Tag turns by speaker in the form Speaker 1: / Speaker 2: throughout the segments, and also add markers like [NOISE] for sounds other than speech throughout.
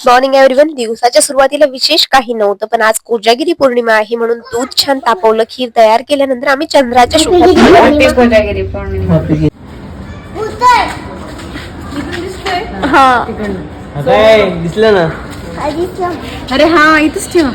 Speaker 1: Morning everyone दिवसाच्या सुरुवातीला विशेष काही नव्हतं पण आज कोजागिरी पौर्णिमा आहे म्हणून दूध छान तापवलं खीर तयार केल्यानंतर आम्ही चंद्राच्या [LAUGHS]
Speaker 2: हा.
Speaker 3: दिसलं ना?
Speaker 2: अरे हा इथंच ठेवा.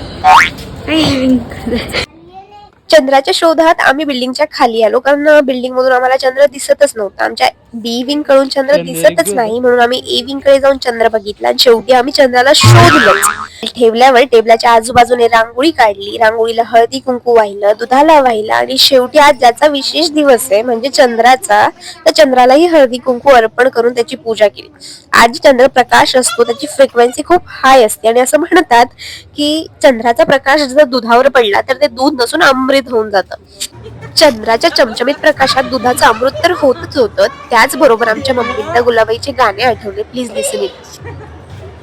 Speaker 1: चंद्राच्या शोधात आम्ही बिल्डिंगच्या खाली आलो. कारण बिल्डिंग मधून आम्हाला चंद्र दिसतच नव्हता. आमच्या बी विंगकडून चंद्र दिसतच नाही. म्हणून आम्ही ए विंगकडे जाऊन चंद्र बघितला. आणि शेवटी आम्ही चंद्राला शोधलं. ठेवल्यावर टेबलाच्या आजूबाजूने रांगोळी काढली. रांगोळीला हळदी कुंकू वाहिलं दुधाला वाहिलं आणि शेवटी आज ज्याचा विशेष दिवस आहे म्हणजे चंद्राचा तर चंद्रालाही हळदी कुंकू अर्पण करून त्याची पूजा केली. आज चंद्र प्रकाश असतो त्याची फ्रिक्वेन्सी खूप हाय असते आणि असं म्हणतात की चंद्राचा प्रकाश जर दुधावर पडला तर ते दूध नसून अमृत होऊन जातं. चंद्राच्या चमचमीत प्रकाशात दुधाचं अमृत तर होतच होतं. त्याचबरोबर आमच्या मम्मींना गुलाबाईचे गाणे आठवले. प्लीज लिसन इट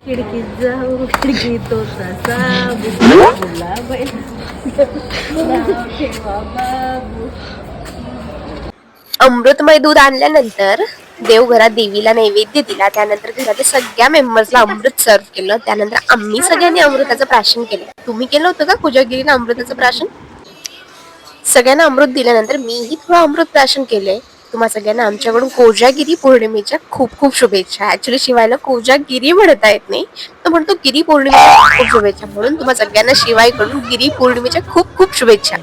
Speaker 2: खिडकीत जाऊ खिडकी तो तसा गुलाब
Speaker 1: अमृतमय दूध आणल्यानंतर देवघरात देवीला नैवेद्य दिला. त्यानंतर घरातील सगळ्या मेंबर्सला अमृत सर्व केलं. त्यानंतर आम्ही सगळ्यांनी अमृताचं प्राशन केलं. तुम्ही केलं होतं का पूजागिरीला अमृताचं प्राशन? सगळ्यांना अमृत दिल्यानंतर मीही थोडं अमृत प्राशन केलंय. तुम्हा सगळ्यांना आमच्याकडून कोजागिरी पौर्णिमेच्या खूप खूप शुभेच्छा. ऍक्च्युली शिवायला कोजागिरी म्हणता येत नाही. तर म्हणतो गिरी पौर्णिमेच्या खूप शुभेच्छा. म्हणून तुम्हा सगळ्यांना शिवायकडून गिरी पौर्णिमेच्या खूप खूप शुभेच्छा.